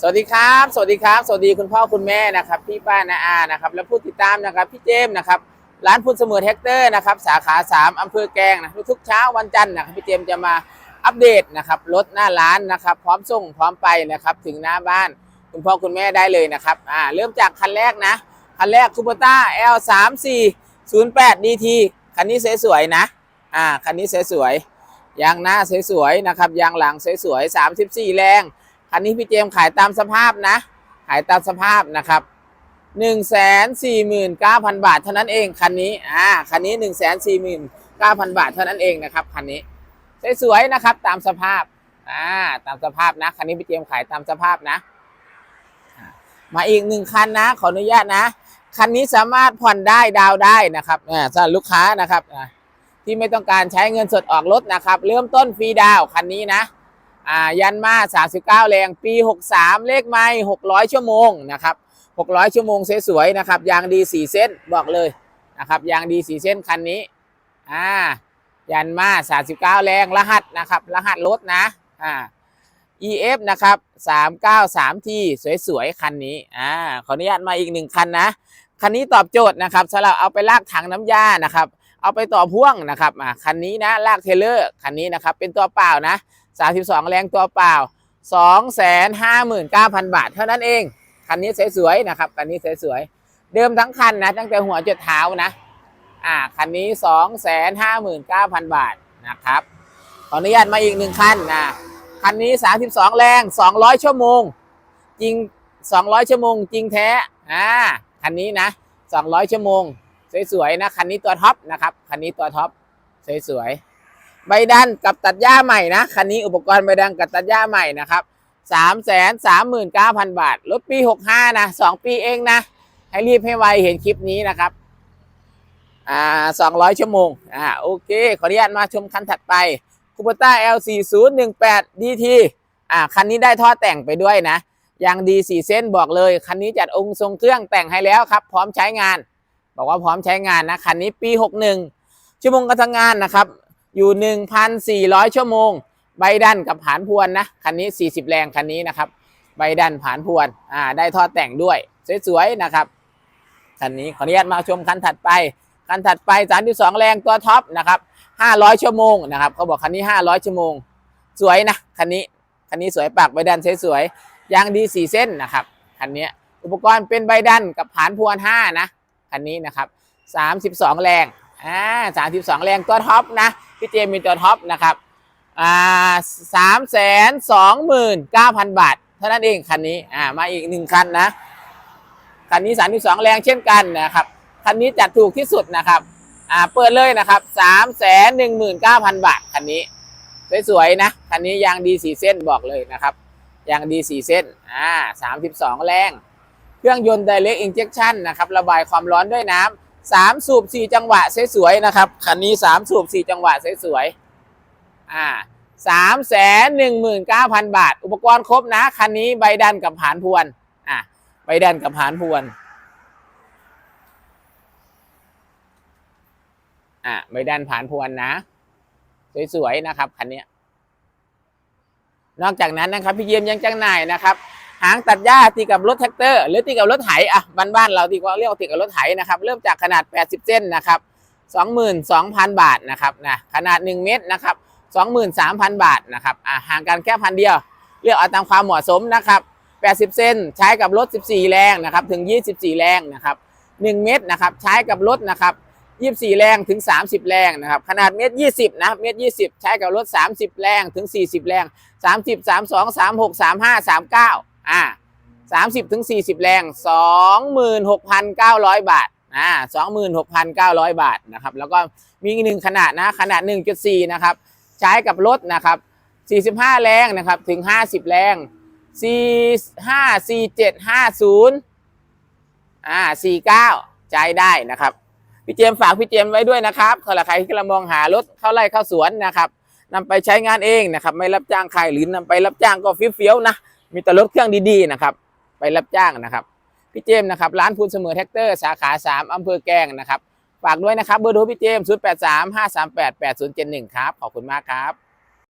สวัสดีครับ สวัสดีครับ สวัสดีคุณพ่อคุณแม่นะครับ พี่ป้านาอานะครับ และผู้ติดตามนะครับพี่เจมส์นะครับ ร้านพุนเสมอแท็กเตอร์นะครับสาขา 3อำเภอแกลงนะทุกเช้าวันจันทร์นะครับพี่เจมส์จะมาอัปเดตนะครับรถหน้าร้านนะครับ พร้อมส่งพร้อมไปนะครับถึงหน้าบ้านคุณพ่อคุณแม่ได้เลยนะครับอ่าเริ่มจากคันแรกนะคันแรกคูเปต้า L 3 4 0 8 DT คันนี้สวยๆนะอ่าคันนี้สวยๆยางหน้าสวยๆนะครับยางหลังสวยๆ34 แรง คันนี้พี่เจมขายตามสภาพนะ ขายตามสภาพนะครับ149,000บาทเท่านั้นเองคันนี้อ่าคันนี้149,000บาทเท่านั้นเองนะครับคันนี้สวยๆนะครับตามสภาพอ่าตามสภาพนะคันนี้พี่เจมขายตามสภาพนะมาอีกหนึ่งคันนะ ขออนุญาตนะ คันนี้สามารถผ่อนได้ดาวได้นะครับอ่าสำหรับลูกค้านะครับที่ไม่ต้องการใช้เงินสดออกรถนะครับ เริ่มต้นฟรีดาวคันนี้นะ อ่ายันมา39 แรงปี 63 เลขไม้600 ชั่วโมงนะครับ600 ชั่วโมงสวยๆนะครับยางดี 4 เส้นบอกเลยนะครับยางดี 4 เส้นคันนี้อ่ายันมา39 แรงรหัสนะครับรหัสรถนะอ่า EF นะครับ393ที่สวยๆ คันนี้อ่าขออนุญาตมาอีกหนึ่งคันนะ คันนี้ตอบโจทย์นะครับสำหรับเอาไปลากถังน้ำยานะครับ เอาไปต่อพ่วงนะครับอ่าคันนี้นะลากเทรลเลอร์คันนี้นะครับเป็นตัวเปล่านะ 32 แรงตัวเปล่า 259,000 บาท เท่านั้นเอง คันนี้สวยๆนะครับ คันนี้สวยๆ เดิมทั้งคันนะ ตั้งแต่หัวจนเท้านะ อ่า คันนี้ 259,000 บาทนะครับ ขออนุญาตมาอีกหนึ่งคันนะ คันนี้ 32 แรง 200 ชั่วโมง จริง 200 ชั่วโมง จริงแท้ อ่า คันนี้นะ 200 ชั่วโมง สวยๆนะ คันนี้ตัวท็อปนะครับ คันนี้ตัวท็อป สวยๆ ใบดันกับตัดหญ้าใหม่นะคันนี้อุปกรณ์ใบดันกับตัดหญ้าใหม่นะครับ3 3 9 0 0 0บาทรถปี65นะ2ปีเองนะ ให้รีบให้ไวเห็นคลิปนี้นะครับอ่า200ชั่วโมงอ่าโอเค ขออนุญาตมาชมคันถัดไปคูเปต้า L4018 DT อ่าคันนี้ได้ท่อแต่งไปด้วยนะยางดี4เส้นบอกเลย คันนี้จัดองค์ทรงเครื่องแต่งให้แล้วครับ พร้อมใช้งาน บอกว่าพร้อมใช้งานนะ คันนี้ปี 61 ชั่วโมงการทำงานนะครับ อยู่ 1,400 ชั่วโมง ใบดันกับผานพวนนะ คันนี้ 40 แรงคันนี้นะครับ ใบดันผานพวน อ่า ได้ท่อแต่งด้วย สวยๆ นะครับ คันนี้ขออนุญาตมาชมคันถัดไป คันถัดไป 32 แรงตัวท็อปนะครับ 500 ชั่วโมงนะครับ เขาบอกคันนี้ 500 ชั่วโมง สวยนะ คันนี้ คันนี้สวยปากใบดันสวยๆ ยางดี 4 เส้นนะครับ คันนี้ อุปกรณ์เป็นใบดันกับผานพวน 5 นะ คันนี้นะครับ 32 แรง อ่า32แรงตัวท็อปนะพี่เจมมีตัวท็อปนะครับอ่าสามแสนสองหมื่นเก้าพันบาท เท่านั้นเองคันนี้อ่ามาอีกหนึ่งคันนะคันนี้สามสิบสองแรงเช่นกันนะครับคันนี้จัดถูกที่สุดนะครับอ่าเปิดเลยนะครับสามแสนหนึ่งหมื่นเก้าพันบาทคันนี้สวยๆนะคันนี้ยางดีสี่เส้นบอกเลยนะครับยางดีสี่เส้นอ่าสามสิบสองแรง เครื่องยนต์ direct injection นะครับระบายความร้อนด้วยน้ำ สามสูบสี่จังหวะสวยๆนะครับคันนี้สามสูบสี่จังหวะสวยๆอ่าสามแสนหนึ่งหมื่นเก้าพันบาท อุปกรณ์ครบนะคันนี้ใบดันกับผานพวนอ่าใบดันกับผานพวนอ่าใบดันผานพวนนะ สวยๆนะครับคันนี้นอกจากนั้นนะครับพี่เยี่ยมยังจำหน่ายนะครับ หางตัดหญ้าตีกับรถแท็กเตอร์ หรือตีกับรถไถอะบ้านๆเราตีก็เรียกตีกับรถไถนะครับ เริ่มจากขนาด 80 เส้นนะครับ22,000 บาทนะครับนะขนาด 1 เมตรนะครับ23,000 บาทนะครับอะห่างกันแค่พันเดียว เลือกเอาตามความเหมาะสมนะครับ80 เส้นใช้กับรถ 14 แรงนะครับถึง 24 แรงนะครับ1เมตรนะครับใช้กับรถนะครับ24 แรงถึง 30 แรงนะครับขนาดเมตร 20 นะเมตร 20 ใช้กับรถ 30 แรงถึง 40 แรง 30 32 36 35 39 อ่า30ถึง40แรง26,900บาทอ่า26,900บาทนะครับ แล้วก็มีอีกหนึ่งขนาดนะ ขนาด1.4นะครับ ใช้กับรถนะครับ45แรงนะครับ ถึง50แรง45 47 50อ่า49ใช้ได้นะครับ พี่เจมฝากพี่เจมไว้ด้วยนะครับสำหรับใครที่กำลังมองหารถเข้าไร่เข้าสวนนะครับนำไปใช้งานเองนะครับ ไม่รับจ้างใครหรือนำไปรับจ้างก็เฟี้ยวนะ มีแต่รถเครื่องดีๆนะครับ ไปรับจ้างนะครับพี่เจมส์นะครับร้านพูนเสมอแท็กเตอร์สาขา 3อำเภอแกลงนะครับ ฝากด้วยนะครับเบอร์โทรพี่เจมส์083 538 8071ครับ ขอบคุณมากครับ